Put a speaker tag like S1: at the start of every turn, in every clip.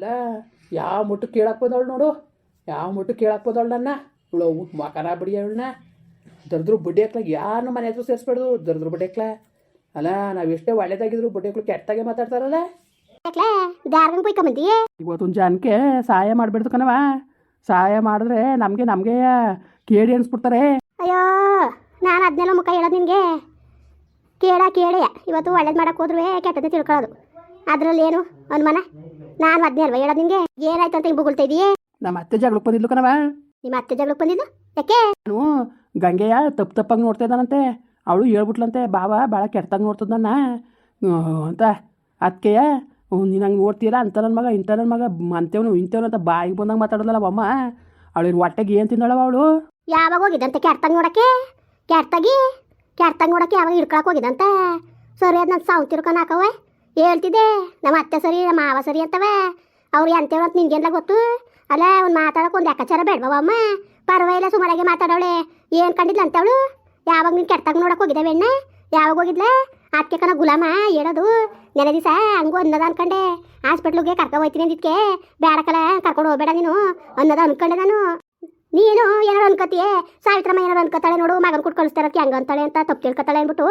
S1: ಅಲ್ಲ ಯಾವ ಮುಟ್ಟು ಕೇಳಕ್ಕೆ ಬಂದವಳು ನೋಡು. ಯಾವ ಮುಟ್ಟು ಕೇಳಕ್ಕೆ ಬಂದವಳು ನನ್ನ. ಇವಳು ಮಕನ ಬಿಡಿ ಅವಳನ್ನ. ದರ್ದ್ರು ಬಡ್ಡಿ ಹಾಕ್ಲಾಗ ಯಾರನ್ನೂ ಮನೆ ಹತ್ರ ಸೇರಿಸ್ಬಾರ್ದು. ದರ್ದ್ರು ಬಡ್ಡಿ ಹಾಕ್ಲ. ಅಲ್ಲ ನಾವು ಎಷ್ಟೇ ಒಳ್ಳೇದಾಗಿದ್ರು ಬಡ್ಡಿ ಹಾಕ್ಲು ಕೆಟ್ಟಾಗೆ ಮಾತಾಡ್ತಾರಲ್ಲ ಇವತ್ತೊಂದು ಜನಕ್ಕೆ ಸಹಾಯ ಮಾಡ್ಬಿಡ್ತು ಕಣವ ಸಹಾಯ ಮಾಡಿದ್ರೆ ನಮಗೆ ನಮಗೆ ಕೇಳಿ ಅನ್ಸ್ಬಿಡ್ತಾರೆ.
S2: ಅಯ್ಯೋ ನಾನು ಅದನ್ನೆಲ್ಲ ಮುಖ ಹೇಳೋದು ನಿನಗೆ. ಕೇಳ ಕೇಳಿ. ಇವತ್ತು ಒಳ್ಳೇದು ಮಾಡೋಕೆ ಹೋದ್ರೆ ಕೆಟ್ಟದ್ದು ತಿಳ್ಕೊಳ್ಳೋದು. ಅದ್ರಲ್ಲಿ ಏನು? ಅನುಮಾನ? ನಾನು ಅದನ್ನೇ ಅಲ್ವಾ ಹೇಳೋದು ನಿಂಗೆ? ಏನಾಯ್ತು ಅಂತ ಹಿಂಗೆ ಬುಗುಳ್ತಾ ಇದೀಯೇ?
S1: ನಮ್ಮ ಅತ್ತೆ ಜಗಳಕ್ಕೆ ಬಂದಿದ್ಲು ಕಣವ
S2: ನಿಮ್ಮ ಅತ್ತೆ ಜಗಳಕ್ಕೆ ಬಂದಿದ್ದು ಯಾಕೆ?
S1: ನಾನು ಗಂಗೆಯ ತಪ್ಪು ತಪ್ಪಾಗಿ ನೋಡ್ತಾ ಇದ್ದಾನಂತೆ. ಅವಳು ಹೇಳ್ಬಿಟ್ಲಂತೆ ಬಾವ ಭಾಳ ಕೆಟ್ಟಾಗಿ ನೋಡ್ತದ ನನ್ನ. ಅಂತ. ಅದಕ್ಕೆಯ ನೀನು ಹಂಗೆ ನೋಡ್ತೀರಾ ಅಂತ ನನ್ನ ಮಗ ಇಂಥ ನನ್ನ ಮಗ ಅಂತೇವನು ಇಂತೇವನು ಅಂತ ಬಾಯಿಗೆ ಬಂದಾಗ ಮಾತಾಡೋದಲ್ಲ ಅಮ್ಮ. ಅವಳು ಹೊಟ್ಟೆಗೆ ಏನು ತಿಂದಳವ ಅವಳು?
S2: ಯಾವಾಗ ಹೋಗಿದಂತೆ ಕೆಟ್ಟಾಗ ನೋಡಕ್ಕೆ? ಕೆಟ್ಟಾಗಿ ಕೆಟ್ಟಾಗ ನೋಡಕ್ಕೆ ಯಾವಾಗ ಹಿಡ್ಕೊಳಕ್ಕೆ ಹೋಗಿದ್ದಂತೆ? ಸರಿ ಅದು ನಾನು ಸಾವು ತಿರ್ಕೊಂಡು ಹಾಕವೆ ಹೇಳ್ತಿದ್ದೆ ನಮ್ಮ ಅತ್ತೆ ಸರಿ, ನಮ್ಮ ಮಾವ ಸರಿ ಅಂತವೆ? ಅವ್ರು ಎಂತೇವ್ರು ಅಂತ ನಿನ್ಗೆಲ್ಲ ಗೊತ್ತು? ಅಲ್ಲ, ಅವ್ನು ಮಾತಾಡೋಕೆ ಒಂದು ಲೆಕ್ಕಾಚಾರ ಬೇಡವ ಅಮ್ಮ ಪರವಾಗಿಲ್ಲ ಸುಮಾರಾಗೆ ಮಾತಾಡೋಳೆ. ಏನು ಕಂಡಿದ್ಲ ಅಂತವಳು? ಯಾವಾಗ ನೀನು ಕೆಟ್ಟಾಗ ನೋಡಕ್ಕೆ ಹೋಗಿದ್ದೆ ಬೆಣ್ಣೆ? ಯಾವಾಗ ಹೋಗಿದ್ಲೆ? ಅದಕ್ಕೆ ಕಣ ಗುಲಾಮ ಹೇಳೋದು ನೆನೆ ದಿವಸ ಹಂಗೂ ಅನ್ನದ ಅನ್ಕಂಡೆ. ಹಾಸ್ಪಿಟ್ಲಿಗೆ ಕರ್ಕೊಂಡು ಹೋಯ್ತೀನಿ ಅಂದಿದ್ಕೆ. ಬೇಡಕಲ್ಲ ಕರ್ಕೊಂಡು ಹೋಗ್ಬೇಡ ನೀನು ಅನ್ನದ ಅನ್ಕೊಂಡೆ ನಾನು. ನೀನು ಏನಾರು ಅನ್ಕೋತೀಯ ಸಾವಿತ್ರಮ್ಮ ಏನಾರು ಅನ್ಕೋತಾಳೆ ನೋಡು, ಮಗನ ಕೊಟ್ಟು ಕಳಿಸ್ತಾರಕ್ಕೆ ಹೆಂಗ ಅಂತಾಳೆ ಅಂತ ತಪ್ಪು ಕೇಳ್ಕೊತಾಳೆ ಅಂದ್ಬಿಟ್ಟು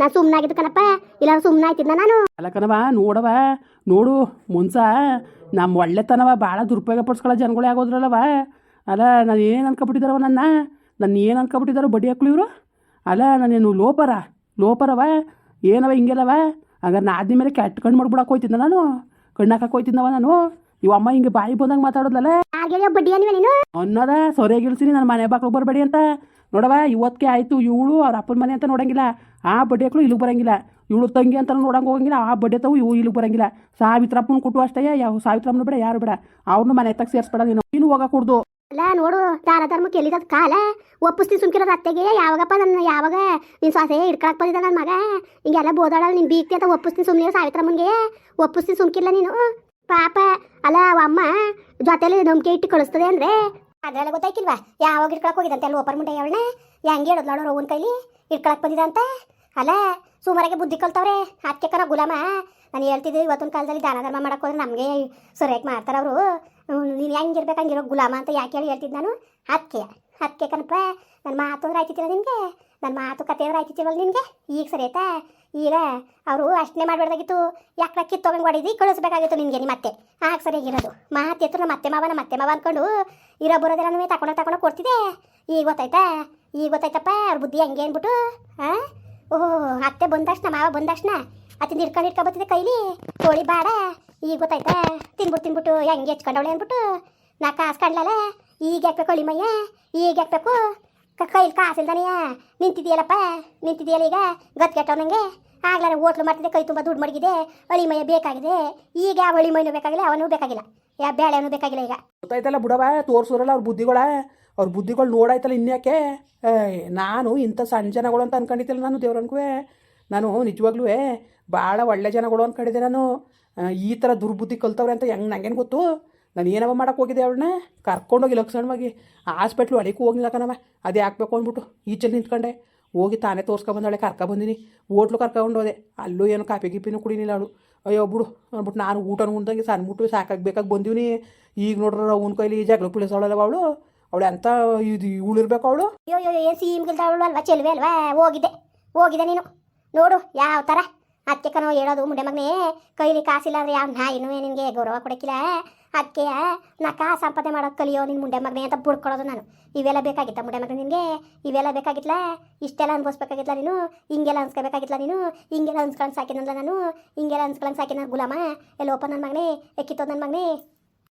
S2: ನಾನು ಸುಮ್ಮನಾಗಿದ್ದು ಕಣಪ್ಪ ಇಲ್ಲ ಸುಮ್ಮನೆ ಆಯ್ತಿದ್ದ ನಾನು?
S1: ಅಲ್ಲ ಕಣವ ನೋಡವ ನೋಡು ಮುನ್ಸ ನಮ್ಮ ಒಳ್ಳೆತನವ ಭಾಳ ದುರುಪಯೋಗ ಪಡಿಸ್ಕೊಳ್ಳೋ ಜನಗಳೇ ಆಗೋದ್ರಲ್ಲವ ಅಲ್ಲ, ನಾನು ಏನು ಅನ್ಕೊಬಿಟ್ಟಿದಾರವ ನನ್ನ? ನನ್ನ ಏನು ಅನ್ಕೊಬಿಟ್ಟಿದಾರೋ ಬಡಿ ಹಾಕ್ಲು ಇವರು? ಅಲ್ಲ, ನಾನೇನು ಲೋಪರ? ಲೋಪರವ ಏನವ ಹಿಂಗೆಲ್ಲವ? ನಾ ನಾದಿ ಮೇಲೆ ಕೆಟ್ಟ ಕಣ್ಣು ಮಾಡ್ಬಿಡಕ್ಕೆ ಹೋಯ್ತಿದ್ದ ನಾನು? ಕಣ್ಣು ಹಾಕಕ್ಕೆ ಹೋಯ್ತಿದ್ದವ ನಾನು? ಇವಮ್ಮ ಹಿಂಗ ಬಾಯಿ ಬಂದಂಗ ಮಾತಾಡೋದಲ್ಲ?
S2: ಹಾಗೆ ಬಡ್ಡಿ ನೀನು?
S1: ಅನ್ನೋದ ಸೊರೆಗೆ ಇಳಿಸಿನಿ ನನ್ನ ಮನೆ ಬಾಕ್ಲು ಬರಬೇಡಿ ಅಂತ. ನೋಡವ ಇವತ್ತಿಗೆ ಆಯ್ತು ಇವಳು ಅವ್ರ ಅಪ್ಪನ ಮನೆ ಅಂತ ನೋಡಂಗಿಲ್ಲ. ಆ ಬಡ್ಡಿ ಹಾಕ್ಲು ಇಲ್ಲಿಗೆ ಬರಂಗಿಲ್ಲ. ಇವಳು ತಂಗಿ ಅಂತ ನೋಡಂಗ ಹೋಗಂಗಿಲ್ಲ ಆ ಬಡ್ಡೆ ತಾವು ಇವು ಇಲ್ಲಿ ಬರಂಗಿಲ್ಲ. ಸಾವಿತ್ರಪ್ಪನ ಕೊಟ್ಟು ಅಷ್ಟೇ ಯಾವ ಸಾವಿತ್ರಮ್ಮನ ಬೇಡ ಯಾರು ಬೇಡ. ಅವ್ರನ್ನ ಮನೆ ತಗ ಸೇರಿಸ್ಬೇಡ ನೀನು. ನೀನು ಹೋಗಕ್ಕೆ ಕೊಡ್ದು.
S2: ಅಲ್ಲ ನೋಡು ದಾನ ಧರ್ಮಕ್ಕೆ ಕಾಲ. ಒಪ್ಪಿಸ್ತೀನಿ ಸುಮ್ಕಿರೋದು ಅತ್ತೆಗೆ. ಯಾವಾಗಪ್ಪ ನನ್ನ ಯಾವಾಗ ನಿನ್ನ ಸೊಸೆ ಹಿಡ್ಕೊಳಕ್ ಬಂದಿದ್ದ ನನ್ನ ಮಗ? ಹಿಂಗೆಲ್ಲ ಬೋದಾಡಲ್ಲ ನೀನು ಬೀಕ್ತಿ ಅಂತ ಒಪ್ಪಿಸ್ತೀನಿ ಸುಮ್ಮನೆ ಸಾವಿತ್ರಮ್ಮನಿಗೆ. ಒಪ್ಪಿಸ್ತೀನಿ ಸುಮ್ಕಿಲ್ಲ ನೀನು. ಪಾಪ, ಅಲ್ಲ ಅಮ್ಮ ಜೊತೆಲಿ ನಂಬಿಕೆ ಇಟ್ಟು ಕಳಿಸ್ತದೆ ಅಂದ್ರೆ? ಅದ್ರೆಲ್ಲ ಗೊತ್ತಾಯ್ಕಿಲ್ವಾ? ಯಾವಾಗ ಇಟ್ಕೊಳಕ್ ಹೋಗಿದಂತೆ ಅಲ್ಲಿ ಓಪರ್ ಮುಂಡೆ ಅವಳನ್ನ? ಹೆಂಗೆ ಹೇಳೋದು ನೋಡೋ ರೋಗನ್ ಕೈಲಿ? ಇಟ್ಕೊಳಕ್ ಬಂದಿದಂತೆ ಅಲ್ಲ, ಸುಮಾರಾಗೆ ಬುದ್ಧಿ ಕಲ್ತವ್ರೆ. ಅದಕ್ಕೆ ಕರ ಗುಲಾಮ, ನಾನು ಹೇಳ್ತಿದ್ದೆ ಇವತ್ತೊಂದು ಕಾಲದಲ್ಲಿ ದಾನ ಧರ್ಮ ನಮಗೆ ಸರಿಯಾಗಿ ಮಾಡ್ತಾರೆ ಅವರು. ನೀನು ಹೆಂಗಿರ್ಬೇಕು ಹಂಗಿರೋ ಗುಲಾಮ ಅಂತ ಯಾಕೆ ಹೇಳಿ ಹೇಳ್ತಿದ್ದೆ ನಾನು? ಅದಕ್ಕೆ ಅದಕ್ಕೆ ಕಣಪ್ಪ ನನ್ನ ಮಾತು ಅಂದ್ರೆ ಆಯ್ತಿತ್ತಿಲ್ಲ ನಿನಗೆ? ನನ್ನ ಮಾತು ಕತೆ ಅಂದ್ರೆ ಆಯ್ತಿತ್ತಿಲ್ವಲ್ಲ ನಿಮಗೆ ಈಗ ಸರಿ ಆಯ್ತಾ? ಈಗ ಅವರು ಅಷ್ಟನೇ ಮಾಡಬಾರ್ದಾಗಿತ್ತು. ಯಾಕೆ ಕಿತ್ತೋಗಂಗೆ ಹೊಡೆದು ಕಳಿಸ್ಬೇಕಾಗಿತ್ತು ನಿನಗೆ ನಿಮ್ಮ ಮತ್ತೆ. ಆಗ ಸರಿಯಾಗಿರೋದು ಮಾತು ಎತ್ತು ನಮ್ಮ ಮತ್ತೆ ಮಾವನ ಮತ್ತೆ ಮಾವ ಅಂದ್ಕೊಂಡು ಇರೋ ಬರೋದೆಲ್ಲ ತಗೊಂಡು ತಗೊಂಡು ಕೊಡ್ತಿದ್ದೆ. ಈಗ ಗೊತ್ತಾಯ್ತಾ? ಈಗ ಗೊತ್ತಾಯ್ತಪ್ಪ, ಅವ್ರ ಬುದ್ಧಿ ಹಂಗೆ ಅಂದ್ಬಿಟ್ಟು ಹಾಂ ಓಹೋ, ಅತ್ತೆ ಬಂದ ತಕ್ಷಣ, ಮಾವ ಬಂದ ತಕ್ಷಣ ಅತ್ತಿಂದ ಹಿಡ್ಕೊಂಡು ಹಿಡ್ಕೊ ಬರ್ತಿದ್ದೆ ಕೈಲಿ. ಕೋಳಿ ಬಾಡ. ಈಗ ಗೊತ್ತಾಯ್ತಾ? ತಿನ್ಬಿಟ್ಟು ತಿನ್ಬಿಟ್ಟು ಹೆಂಗೆ ಹೆಚ್ಕೊಂಡವಳೆ ಅಂದ್ಬಿಟ್ಟು ನಾ ಕಾಸು ಕಂಡ್ಲಲ್ಲ ಈಗ ಹಾಕ್ಬೇಕು ಅಳಿಮಯ್ಯ? ಈಗ ಹಾಕ್ಬೇಕು ಕೈಲಿ ಕಾಸಿಲ್ದಾನೆಯ ನಿಂತಿದೆಯಲ್ಲಪ್ಪ, ನಿಂತಿದೆಯಲ್ಲ ಈಗ? ಗತ್ಗೆಟ್ಟವ್ ನನಗೆ ಆಗ್ಲಾರ ಹೋಟ್ಲು ಮಾಡ್ತಿದ್ದೆ, ಕೈ ತುಂಬ ದುಡ್ಡು ಮಡಗಿದೆ ಅಳಿಮಯ ಬೇಕಾಗಿದೆ. ಈಗ ಯಾವ ಅಳಿಮಯ್ಯನೂ ಬೇಕಾಗಿಲ್ಲ, ಅವನು ಬೇಕಾಗಿಲ್ಲ. ಯಾವ ಬೇಳೆನೂ ಬೇಕಾಗಿಲ್ಲ ಈಗ.
S1: ಗೊತ್ತಾಯ್ತಲ್ಲ ಬಿಡವ, ತೋರ್ಸೋರಲ್ಲ ಅವ್ರ ಬುದ್ಧಿಗಳ? ಅವ್ರ ಬುದ್ಧಿಗಳು ನೋಡಾಯ್ತಲ್ಲ ಇನ್ಯಾಕೆ? ನಾನು ಇಂಥ ಸಣ್ಣ ಜನಗಳು ಅಂತ ಅನ್ಕೊಂಡಿದ್ದಿಲ್ಲ ನಾನು ದೇವ್ರನ್ಗೂ ನಾನು ನಿಜವಾಗ್ಲೂ ಭಾಳ ಒಳ್ಳೆ ಜನಗಳು ಅನ್ಕೊಂಡಿದ್ದೆ ನಾನು. ಈ ಥರ ದುರ್ಬುದ್ಧಿ ಕಲ್ತವ್ರೆ ಅಂತ ಹೆಂಗೆ ನಂಗೇನು ಗೊತ್ತು? ನಾನು ಏನವ ಮಾಡೋಕೆ ಹೋಗಿದ್ದೆ ಅವಳನ್ನ? ಕರ್ಕೊಂಡೋಗಿ ಲಕ್ಷಣವಾಗಿ ಹಾಸ್ಪಿಟ್ಲು ಅಡಿಗೂ ಹೋಗಿಲ್ಲ ಕಣವ ಅದೇ ಹಾಕ್ಬೇಕು ಅಂದ್ಬಿಟ್ಟು ಈಚೆಲ್ಲಿ ನಿಂತ್ಕೊಂಡೆ. ಹೋಗಿ ತಾನೇ ತೋರ್ಸ್ಕೊಬಂದವಳೆ, ಕರ್ಕೊಬಂದಿನಿ. ಓಟ್ಲು ಕರ್ಕೊಂಡು ಹೋದೆ. ಅಲ್ಲೂ ಏನು ಕಾಪಿ ಗಿಪಿನೂ ಕುಡಿನಿಲ್ಲ ಅವಳು. ಅಯ್ಯೋ ಬಿಡು ಅಂದ್ಬಿಟ್ಟು ನಾನು ಊಟನ ಉಂದಂಗೆ ಸಣ್ಣಬಿಟ್ಟು ಸಾಕಾಗಿ ಬೇಕಾಗಿ ಬಂದೀನಿ ಈಗ ನೋಡ್ರ ಅವನ ಕೈಲಿ ಜಗಳ ಪುಳಿಸೋಳಲ್ಲ ಅವಳು. ಅವಳು ಎಂತ ಇದು ಉಳಿರ್ಬೇಕು ಅವಳು?
S2: ಅವಳು ಅಲ್ವಾ? ಚೆಲ್ವೇ ಅಲ್ವಾ? ಹೋಗಿದ್ದೆ ಹೋಗಿದೆ ನೀನು. ನೋಡು ಯಾವ ಥರ ಅದಕ್ಕೆ ಹೇಳೋದು ಮುಂಡೆ ಮಗನೇ, ಕೈಲಿ ಕಾಸಿಲ್ಲ ಅಂದರೆ ಯಾವ ನಾಯಿನೂ ನಿನಗೆ ಗೌರವ ಕೊಡಕ್ಕಿಲ್ಲ. ಅದಕ್ಕೆ, ನಾ ಕಾ ಸಂಪಾದನೆ ಮಾಡೋಕೆ ಕಲಿಯೋ ನಿನ್ನ ಮುಂಡೆ ಮಗನೇ ಅಂತ ಬುಡ್ಕೊಳ್ಳೋದು ನಾನು. ಇವೆಲ್ಲ ಬೇಕಾಗಿತ್ತ ಮುಂಡೆ ಮಗನೇ ನಿನಗೆ? ಇವೆಲ್ಲ ಬೇಕಾಗಿತ್ತಲ್ಲ ಇಷ್ಟೆಲ್ಲ ಅನ್ಭವಿಸ್ಬೇಕಾಗಿತ್ತಲ್ಲ ನೀನು? ಹಿಂಗೆಲ್ಲ ಅನ್ಸ್ಕೋಬೇಕಾಗಿತ್ತಲ್ಲ ನೀನು? ಹಿಂಗೆಲ್ಲ ಅನ್ಸ್ಕೊಂಡು ಸಾಕಿನಲ್ಲ ನಾನು? ಹಿಂಗೆಲ್ಲ ಅನ್ಸ್ಕೊಂಡು ಸಾಕಿನ ಗುಲಾಮ? ಎಲ್ಲ ಓಪನ್ ನನ್ನ ಮಗನೇ? ಎಕ್ಕಿತ್ತೋ ನನ್ನ ಮಗನೇ?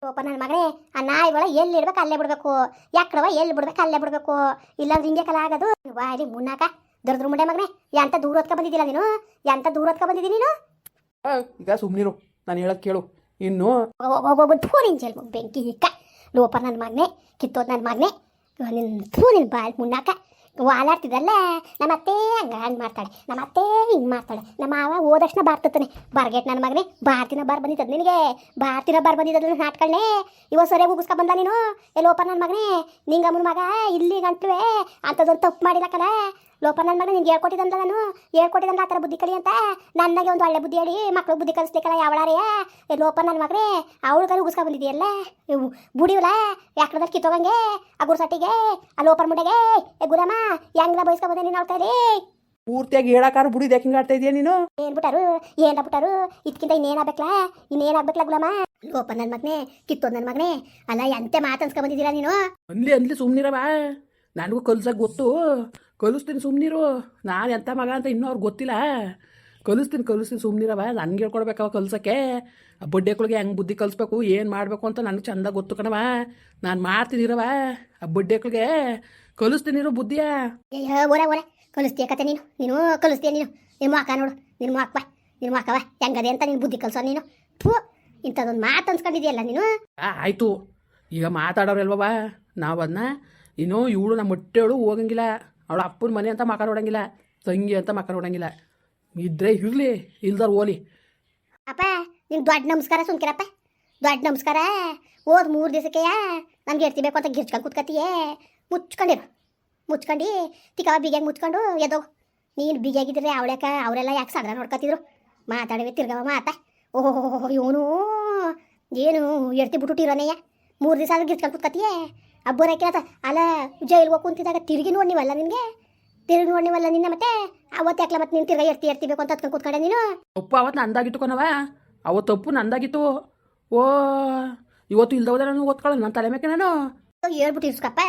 S2: ಓಪನ್ ನನ್ನ ಮಗನೇ? ಆ ನಾಯಿಗಳ ಎಲ್ಲಿ ಇಡ್ಬೇಕು ಅಲ್ಲೇ ಬಿಡಬೇಕು. ಯಾಕಡವ ಎಲ್ಲಿ ಬಿಡ್ಬೇಕು ಅಲ್ಲೇ ಬಿಡಬೇಕು. ಇಲ್ಲಾಂದ್ರೆ ಹಿಂಗೆ ಕಲ ಆಗೋದು. ವಾರಿ ಮುನ್ನಾಕ ದರ್ದ್ರ ಮುಂಡೆ ಮಗನೇ. ಎಂತ ದೂರ ಹೊತ್ಕೊ ಬಂದಿದ್ದಿಲ್ಲ ನೀನು? ಎಂತ ದೂರ ಹೊತ್ಕೊ ಬಂದಿದ್ದೀನಿ ನೀನು?
S1: ಈಗ ಸುಮ್ಮನಿರು ನಾನು ಹೇಳೋದು ಕೇಳು. ಇನ್ನು
S2: ಫೋನಿನ ಜಲ್ಮ ಬೆಂಕಿ ಹಿಕ್ಕ ಲೋಪ ನನ್ನ ಮಗನೇ, ಕಿತ್ತೋದ್ ನನ್ನ ಮಗನೆ. ನಿನ್ನ ಥೂ ನಿನ್ನ ಬಾಳ್ ಮುನ್ನಾಕ. ವಾಲಾಡ್ತಿದ್ದಲ್ಲ ನಮ್ಮ ಅತ್ತೆ ಹಂಗ ಹಂಗೆ ಮಾಡ್ತಾಳೆ ನಮ್ಮ ಅತ್ತೆ ಹಿಂಗೆ ಮಾಡ್ತಾಳೆ. ನಮ್ಮ ಮಾವ ಹೋದಕ್ಷಣ ಬಾರ್ತತಾನೆ ಬಾರ್ಗೆಟ್ ನನ್ನ ಮಗನೇ ಬಾರ್ತಿನ ಬಾರ್ ಬಂದಿದ್ದದ ನಿನಗೆ ಬಾರ್ತಿನ ಬಾರ್ ಬಂದಿದ್ದದ ನಾಟ್ಕಳ್ನೆ. ಇವ ಸರಿಯಾಗಿ ಉಗಿಸ್ಕೊ ಬಂದ ನೀನು? ಎಲ್ಲೋಪ ನನ್ನ ಮಗನೇ, ನಿಂಗಮ್ಮನ ಮಗ ಇಲ್ಲಿ ಗಂಟ್ಲುವೆ ಅಂಥದ್ದೊಂದು ತಪ್ಪು ಮಾಡಿಲ್ಲಕಲ್ಲ ಲೋಪ ನನ್ನ ಮಗ ನಿನ್ಗೆ ಹೇಳ್ಕೊಟ್ಟಿದ್ದಂತ ನಾನು? ಹೇಳ್ಕೊಟ್ಟಿದ್ದಂತ ಆ ಥರ ಬುದ್ಧಿ ಕಲಿ ಅಂತ? ನನಗೆ ಒಂದು ಒಳ್ಳೆ ಬುದ್ಧಿ ಹೇಳಿ ಮಕ್ಳು ಬುದ್ಧಿ ಕಲಿಸ್ಲಿಕ್ಕಲ್ಲ ಯಾವಳಾರೇ? ಲೋಪ ನನ್ನ ಮಗನೇ ಅವಳು ಕೈ ಉಗಿಸ್ಕೊ ಬಂದಿದೆಯಲ್ಲ? ಬುಡಿವಲ್ಲ ಯಾಕಡದಲ್ಲಿ ಕಿತ್ತೋಗಂಗೆ? ಆ ಗುರ್ಸಟ್ಟಿಗೆ? ಆ ಲೋಪರ್ ಮುಡೆಗೆ? ಏ ಗುರಮ್ಮ ಹೆಂಗ್ಲ ಬಯಸ್ಕೊ ಬಂದೆ ನೀನು ಅವ್ಳ ಕೈಲಿ?
S1: ಪೂರ್ತಿಯಾಗಿ ಹೇಳಕ್ಕಾರು ಬುಡಿ ದೇಖಿಂಗ್ ಆಡ್ತಾ ಇದೆಯಾ ನೀನು?
S2: ಏನ್ ಬಿಟ್ಟಾರು? ಏನ್ ಬಿಟ್ಟಾರು? ಇದಕ್ಕಿಂತ ಇನ್ನೇನ್ ಆಗ್ಬೇಕಲ್ಲ ಇನ್ನೇನ್ ಆಗ್ಬೇಕಲ್ಲ ಗುಲಾಮ ಲೋಪ ನನ್ನ ಮಗನೇ ಕಿತ್ತೋದ್ ನನ್ನ ಮಗನೇ ಅಲ್ಲ ಎಂತೆ ಮಾತು ಅನ್ಸ್ಕೊ ಬಂದಿದ್ದೀರಾ ನೀನು?
S1: ಅನ್ಲಿ ಅನ್ಲಿ ಸುಮ್ಮನಿರವ ನನಗೂ ಕಲ್ಸಕ್ಕೆ ಗೊತ್ತು. ಕಲಿಸ್ತೀನಿ ಸುಮ್ಮನಿರು ನಾನು ಎಂಥ ಮಗ ಅಂತ ಇನ್ನೂ ಅವ್ರಿಗೆ ಗೊತ್ತಿಲ್ಲ. ಕಲಿಸ್ತೀನಿ ಕಲಿಸ್ತೀನಿ ಸುಮ್ಮನಿರವ ನನಗೆ ಹೇಳ್ಕೊಡ್ಬೇಕವ ಕಲ್ಸಕ್ಕೆ. ಆ ಬಡ್ಡೆಗಳಿಗೆ ಹೆಂಗೆ ಬುದ್ಧಿ ಕಲಿಸ್ಬೇಕು ಏನು ಮಾಡಬೇಕು ಅಂತ ನನಗೆ ಚಂದ ಗೊತ್ತು ಕಣವ. ನಾನು ಮಾಡ್ತೀನಿರವ ಆ ಬಡ್ಡೆಗಳಿಗೆ ಕಲಿಸ್ತೀನಿರೋ ಬುದ್ಧಿಯ.
S2: ಅಯ್ಯೋ ಓರೆ ಓರೆ. ಕಲಿಸ್ತೀಯ ಕತೆ ನೀನು? ನೀನು ಕಲಿಸ್ತೀಯ ನೀನು? ನಿಮ್ಮ ಅಕ್ಕ ನೋಡು. ನಿಮ್ಮ ಅಕ್ಕ ನಿಮ್ಮ ಅಕ್ಕವ ಹೆಂಗದೆ ಅಂತ ನೀನು ಬುದ್ಧಿ ಕಲಿಸೋ ನೀನು? ಥೂ ಇಂಥದ್ದೊಂದು ಮಾತು ಅನ್ಸ್ಕೊಂಡಿದ್ಯಲ್ಲ ನೀನು?
S1: ಆ ಆಯಿತು. ಈಗ ಮಾತಾಡೋರಲ್ವವ ನಾವು ಅದನ್ನ ಇನ್ನು ಇವಳು ನಮ್ಮ ಹೊಟ್ಟೆವಳು ಹೋಗಂಗಿಲ್ಲ. ಅವಳ ಅಪ್ಪನ ಮನೆ ಅಂತ ಮಕ್ಕಳು ನೋಡಂಗಿಲ್ಲ ತಂಗಿ ಅಂತ ಮಕ್ಕಳು ನೋಡಂಗಿಲ್ಲ ಇದ್ರೆ ಇರಲಿ ಇಲ್ದಾರ ಓಲಿ.
S2: ಅಪ್ಪ ನಿನ್ ದೊಡ್ಡ ನಮಸ್ಕಾರ ಸುಮ್ಕಿರಪ್ಪ. ದೊಡ್ಡ ನಮಸ್ಕಾರ. ಹೋದ್ ಮೂರು ದಿವಸಕ್ಕೆ ನಮ್ಗೆ ಇರ್ತಿಬೇಕು ಅಂತ ಗಿರ್ಚ್ಕೊಂಡು ಕೂತ್ಕತಿಯೇ ಮುಚ್ಕೊಂಡಿರು. ಮುಚ್ಕೊಂಡು ತಿಕ್ಕವ ಬಿಗಿಯಾಗಿ ಮುಚ್ಕೊಂಡು ಎದೋ ನೀನು ಬಿಗಿಯಾಗಿದ್ರೆ ಅವಳಕ್ಕ ಅವರೆಲ್ಲ ಯಾಕೆ ಸಗರ ನೋಡ್ಕೊತಿದ್ರು ಮಾತಾಡವೆ ತಿರ್ಗವ ಮಾತಾ. ಓಹೋ ಇವನು ಏನು ಎಡ್ತಿ ಬಿಟ್ಟುಟ್ಟಿರೋನೆಯ ಮೂರು ದಿವಸ ಆದ್ರೂ ಗಿರ್ಚ್ಕೊಂಡು ಕೂತ್ಕತಿಯೇ ಅಬ್ಬರ ಕೇಳತ್ತ ಅಲ್ಲ ಜೈಲ್ಗೆ ಹೋಗಿ ಕುಂತಿದ್ದಾಗ ತಿರುಗಿ ನೋಡ್ನಿವಲ್ಲ ನಿನಗೆ? ತಿರುಗಿ ನೋಡ್ನಿವಲ್ಲ ನಿನ್ನ ಮತ್ತೆ? ಅವತ್ತು ಯಾಕಲ ಮತ್ತೆ ನೀನು ತಿರ್ಗಾ ಎರ್ತಿ ಎರ್ತಿಬೇಕು ಅಂತ ಹತ್ಕೊಂಡು ಕೂತ್ಕೊಂಡೆ ನೀನು?
S1: ಉಪ್ಪು ಅವತ್ತು ನಂದಾಗಿತ್ತು ಕೊನವ ಅವತ್ತು ಉಪ್ಪು ನಂದಾಗಿತ್ತು. ಓ ಇವತ್ತು ಇಲ್ದೋದ್ರೆ ನಾನು ಓದ್ಕೊಳ್ಳೋ ನನ್ನ ತಲೆ ಮೇಕೆ ನಾನು.
S2: ಹೇಳ್ಬಿಟ್ಟು ಇರ್ಸ್ಕಪ್ಪ.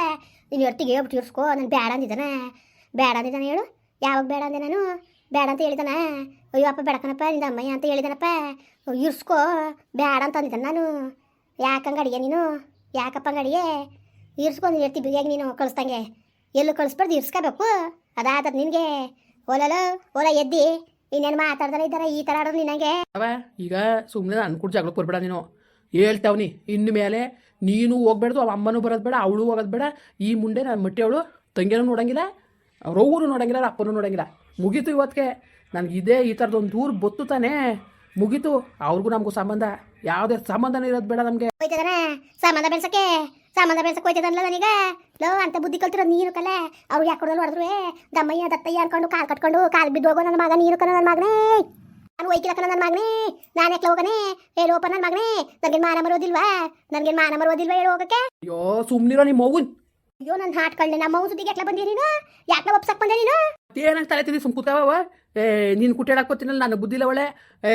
S2: ನೀನು ಎರ್ತಿಗೆ ಹೇಳ್ಬಿಟ್ಟು ಇರ್ಸ್ಕೋ ನಾನು ಬೇಡ ಅಂದಿದ್ದಾನೆ. ಬೇಡ ಅಂದಿದ್ದಾನೆ ಹೇಳು. ಯಾವಾಗ ಬೇಡ ಅಂದೆ ನಾನು? ಬೇಡ ಅಂತ ಹೇಳಿದಾನ? ಅಯ್ಯೋ ಅಪ್ಪ ಬೇಡಕನಪ್ಪ ನಿಂದ ಅಮ್ಮಯ್ಯ ಅಂತ ಹೇಳಿದಾನಪ್ಪ. ಇರ್ಸ್ಕೋ ಬೇಡ ಅಂತ ಅಂದಿದ್ದಾನೆ ನಾನು. ಯಾಕಂಗ ಅಡಿಗೆ ನೀನು? ಯಾಕಪ್ಪ ಅಡಿಗೆ? ಇರ್ಸ್ಕೊಂಡು ಇರ್ತಿ ಬಿಗಿಯಾಗಿ ನೀನು ಕಳಿಸ್ದಂಗೆ. ಎಲ್ಲೂ ಕಳಿಸ್ಬಾರ್ದು, ಇರ್ಸ್ಕೋಬೇಕು. ಅದಾದ ನಿನಗೆ. ಓಲಲ್ಲ ಓಲ ಎದ್ದಿ. ಇನ್ನೇನು ಮಾತಾಡ್ದಾರ ಇದ್ದಾರೆ ಈ ಥರ ಆಡೋದು ನಿನಗೆ.
S1: ಅವ, ಈಗ ಸುಮ್ಮನೆ ಅನ್ಕೊಂಡು ಕೂಡ ಜಗಳಕ್ಕೆ ಬರ್ಬೇಡ ನೀನು. ಹೇಳ್ತಾವ್ನಿ ಇನ್ನು ಮೇಲೆ ನೀನು ಹೋಗ್ಬೇಡ್ದು, ಅವ ಅಮ್ಮನೂ ಬರೋದು ಬೇಡ, ಅವಳು ಹೋಗೋದು ಬೇಡ. ಈ ಮುಂಡೆ ನನ್ನ ಮಟ್ಟಿ ಅವಳು ತಂಗಿನೂ ನೋಡಂಗಿಲ್ಲ ಅವ್ರವ್ರು ನೋಡಂಗಿಲ್ಲ, ಅಪ್ಪನೂ ನೋಡಂಗಿಲ್ಲ. ಮುಗೀತು ಇವತ್ತಿಗೆ ನನಗೆ ಇದೇ ಈ ಥರದೊಂದು ದೂರ ಬತ್ತು ತಾನೇ. ಮುಗೀತು. ಅವ್ರಿಗೂ ನಮಗೂ ಸಂಬಂಧ. ಯಾವುದೇ ಸಂಬಂಧನೇ ಇರೋದು ಬೇಡ ನಮಗೆ.
S2: ಹೋಯ್ತದನ ಸಂಬಂಧ ಬೆಳ್ಸಕ್ಕೆ? ಸಂಬಂಧ ಬೆಳ್ಸಕ್ಕೆ ಹೋಯ್ತದಲ್ಲ ನನಗ? ಲೋ ಅಂತ ಬುದ್ಧಿ ಕಲ್ತಿರೋ ನೀರು ಕಲೆ. ಅವ್ರು ಯಾಕೊಡಲು ಹೊಡೆದ್ರು ದಮ್ಮಯ್ಯ ದತ್ತಯ್ಯ ಅನ್ಕೊಂಡು ಕಾಲ್ ಕಟ್ಕೊಂಡು ಕಾಲ್ ಬಿದ್ದು ಹೋಗೋ ನನ್ನ ಮಗ ನೀರು ಕಣ ನನ್ನ ಮಗನೇ. ನಾನು ಒಯ್ಕಿಲ್ಲ ಕಣ ನನ್ನ ಮಗನೇ. ನಾನು ಯಾಕೆ ಹೋಗನೆ ಹೇಳೋಪ ನನ್ನ ಮಗನೇ. ನನಗೆ ಮಾನ ಮರೋದಿಲ್ವಾ ನನಗೆ ಮಾನ ಮರೋದಿಲ್ವಾ ಹೇಳು ಹೋಗಕ್ಕೆ
S1: ಅಯ್ಯೋ ಸುಮ್ಮನಿರೋ ನಿಮ್ಮ ಮಗುನ್
S2: ಅಯ್ಯೋ ನನ್ನ ಹಾಟ್ ಕಳ್ಳೆ. ನಮ್ಮ ಮಗು ಸುದ್ದಿಗೆ ಯಾಕೆ ಬಂದಿ ನೀನು? ಯಾಕೆ ಒಪ್ಸಕ್ ಬಂದೆ ನೀನು?
S1: ಏನಂತ ತಲೆ ಸುಮ್ ಕೂತಾವ ಏ ನೀನು ಕುಟ್ಟಾಡಕ್ಕೆ ಬರ್ತೀನಲ್ಲ ನಾನು ಬುದ್ಧಿಲ್ಲ ಒಳ್ಳೆ. ಏ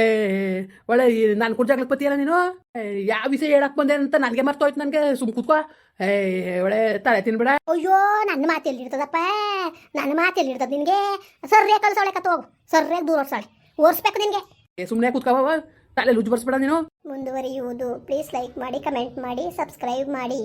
S1: ಒಳ್ಳೆ ನಾನು ಕುಟ್ಟಾಗ್ಲಕ್ಕೆ ಬತ್ತೀಯಲ್ಲ ನೀನು? ಯಾವ ವಿಷಯ ಹೇಳಕ್ ಬಂದೆ ಅಂತ ನನಗೆ ಮರ್ತೋಯ್ತು ನನಗೆ ಸುಮ್ ಕೂತ್ಕೋ. ಏ ಒಳ್ಳೆ ತಲೆ ತಿನ್ಬೇಡ.
S2: ಅಯ್ಯೋ ನನ್ನ ಮಾತು ಎಲ್ಲಿರ್ತದಪ್ಪ? ನನ್ನ ಮಾತು ಎಲ್ಲಿರ್ತದ ನಿನಗೆ? ಸರ್ರೆ ಕಳ್ಸೋಳೆ ಕತ್ತ ಹೋಗು. ಸರ್ರೆ ದೂರ ಓಡ್ಸಾಳೆ. ಓಡಿಸ್ಬೇಕು ನಿನಗೆ.
S1: ಸುಮ್ಮನೆ ಕೂತ್ಕೋವ ತಲೆ ಲುಜ್ ಬರ್ಸ್ಬೇಡ ನೀನು.
S2: ಮುಂದುವರಿಯುವುದು. ಪ್ಲೀಸ್ ಲೈಕ್ ಮಾಡಿ ಕಮೆಂಟ್ ಮಾಡಿ ಸಬ್ಸ್ಕ್ರೈಬ್ ಮಾಡಿ.